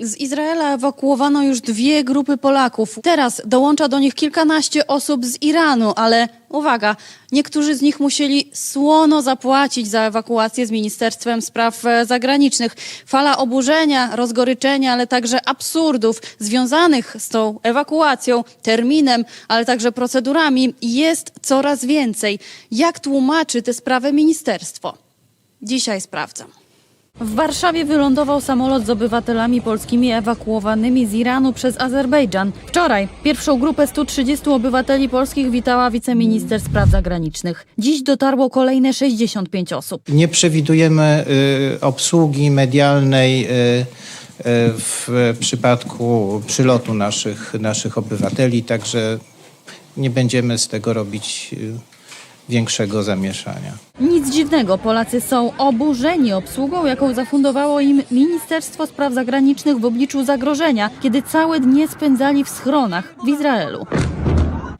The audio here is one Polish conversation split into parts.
Z Izraela ewakuowano już dwie grupy Polaków. Teraz dołącza do nich kilkanaście osób z Iranu, ale uwaga, niektórzy z nich musieli słono zapłacić za ewakuację z Ministerstwem Spraw e, Zagranicznych. Fala oburzenia, rozgoryczenia, ale także absurdów związanych z tą ewakuacją, terminem, ale także procedurami jest coraz więcej. Jak tłumaczy tę sprawę ministerstwo? Dzisiaj sprawdzam. W Warszawie wylądował samolot z obywatelami polskimi ewakuowanymi z Iranu przez Azerbejdżan. Wczoraj pierwszą grupę 130 obywateli polskich witała wiceminister spraw zagranicznych. Dziś dotarło kolejne 65 osób. Nie przewidujemy y, obsługi medialnej y, y, w przypadku przylotu naszych, naszych obywateli, także nie będziemy z tego robić y, większego zamieszania. Nic dziwnego, Polacy są oburzeni obsługą, jaką zafundowało im Ministerstwo Spraw Zagranicznych w obliczu zagrożenia, kiedy całe dnie spędzali w schronach w Izraelu.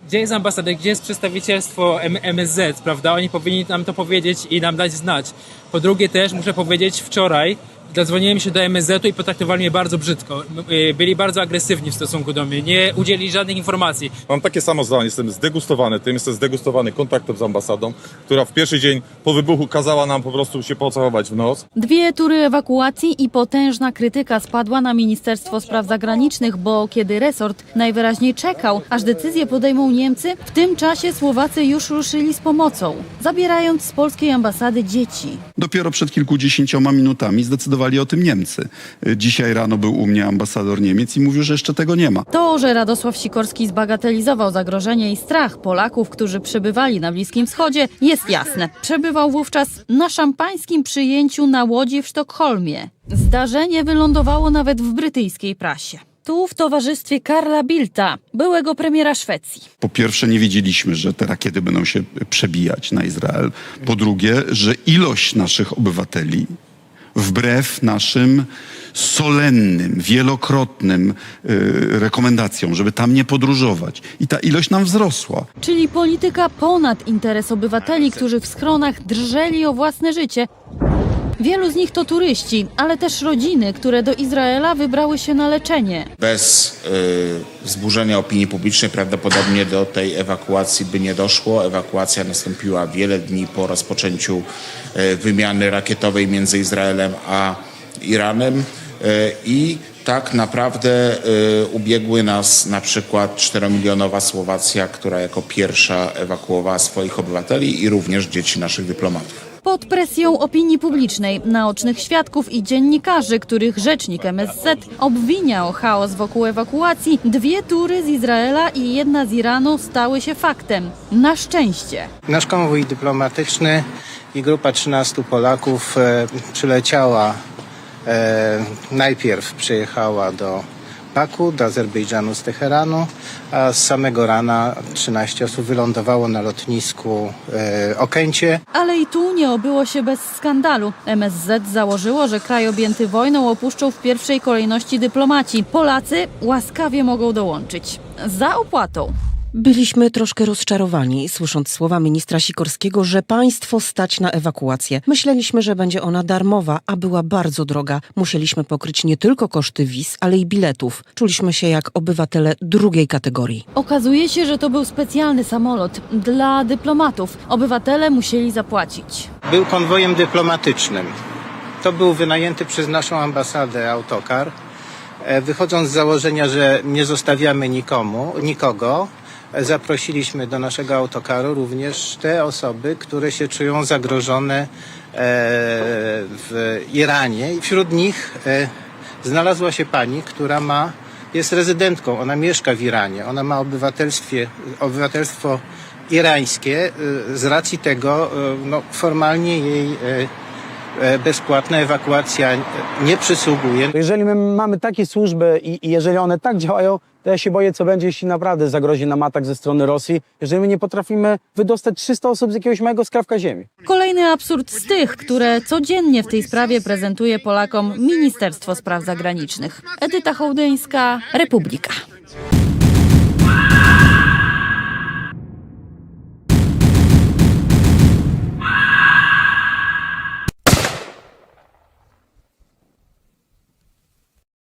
Gdzie jest ambasada, gdzie jest przedstawicielstwo M- MSZ, prawda? Oni powinni nam to powiedzieć i nam dać znać. Po drugie też muszę powiedzieć, wczoraj zadzwoniłem się do MSZ-u i potraktowali mnie bardzo brzydko. Y, Byli bardzo agresywni w stosunku do mnie, nie udzielili żadnych informacji. Mam takie samo zdanie, jestem zdegustowany tym, jestem zdegustowany kontaktem z ambasadą, która w pierwszy dzień po wybuchu kazała nam po prostu się pocałować w nos. Dwie tury ewakuacji i potężna krytyka spadła na Ministerstwo Spraw Zagranicznych, bo kiedy resort najwyraźniej czekał, aż decyzję podejmą Niemcy, w tym czasie Słowacy już ruszyli z pomocą, zabierając z polskiej ambasady dzieci. Dopiero przed kilkudziesięcioma minutami zdecydowali o tym Niemcy. Y, Dzisiaj rano był u mnie ambasador Niemiec i mówił, że jeszcze tego nie ma. To, że Radosław Sikorski zbagatelizował zagrożenie i strach Polaków, którzy przebywali na Bliskim Wschodzie, jest jasne. Przebywał wówczas na szampańskim przyjęciu na łodzi w Sztokholmie. Zdarzenie wylądowało nawet w brytyjskiej prasie. Tu w towarzystwie Karla Bilta, byłego premiera Szwecji. Po pierwsze, nie wiedzieliśmy, że te rakiety będą się przebijać na Izrael. Po drugie, że ilość naszych obywateli, wbrew naszym solennym, wielokrotnym y, rekomendacjom, żeby tam nie podróżować, i ta ilość nam wzrosła. Czyli polityka ponad interes obywateli, którzy w schronach drżeli o własne życie. Wielu z nich to turyści, ale też rodziny, które do Izraela wybrały się na leczenie. Bez y, wzburzenia opinii publicznej prawdopodobnie do tej ewakuacji by nie doszło. Ewakuacja nastąpiła wiele dni po rozpoczęciu y, wymiany rakietowej między Izraelem a Iranem y, i tak naprawdę y, ubiegły nas na przykład 4-milionowa Słowacja, która jako pierwsza ewakuowała swoich obywateli i również dzieci naszych dyplomatów. Pod presją opinii publicznej, naocznych świadków i dziennikarzy, których rzecznik MSZ obwinia o chaos wokół ewakuacji, dwie tury z Izraela i jedna z Iranu stały się faktem. Na szczęście. Nasz konwój dyplomatyczny i grupa 13 Polaków e, przyleciała, e, najpierw przyjechała do Baku, do Azerbejdżanu z Teheranu, a z samego rana 13 osób wylądowało na lotnisku e, Okęcie. Ale i tu nie obyło się bez skandalu. MSZ założyło, że kraj objęty wojną opuszczą w pierwszej kolejności dyplomaci. Polacy łaskawie mogą dołączyć. Za opłatą. Byliśmy troszkę rozczarowani, słysząc słowa ministra Sikorskiego, że państwo stać na ewakuację. Myśleliśmy, że będzie ona darmowa, a była bardzo droga. Musieliśmy pokryć nie tylko koszty wiz, ale i biletów. Czuliśmy się jak obywatele drugiej kategorii. Okazuje się, że to był specjalny samolot dla dyplomatów. Obywatele musieli zapłacić. Był konwojem dyplomatycznym. To był wynajęty przez naszą ambasadę autokar. E, Wychodząc z założenia, że nie zostawiamy nikomu, nikogo, zaprosiliśmy do naszego autokaru również te osoby, które się czują zagrożone e, w Iranie. I wśród nich e, znalazła się pani, która ma, jest rezydentką, ona mieszka w Iranie, ona ma obywatelstwie, obywatelstwo irańskie. e, Z racji tego no, formalnie jej bezpłatna ewakuacja nie przysługuje. Jeżeli my mamy takie służby i, i jeżeli one tak działają, to ja się boję, co będzie, jeśli naprawdę zagrozi nam atak ze strony Rosji, jeżeli my nie potrafimy wydostać 300 osób z jakiegoś małego skrawka ziemi. Kolejny absurd z tych, które codziennie w tej sprawie prezentuje Polakom Ministerstwo Spraw Zagranicznych. Edyta Hołdyńska, Republika.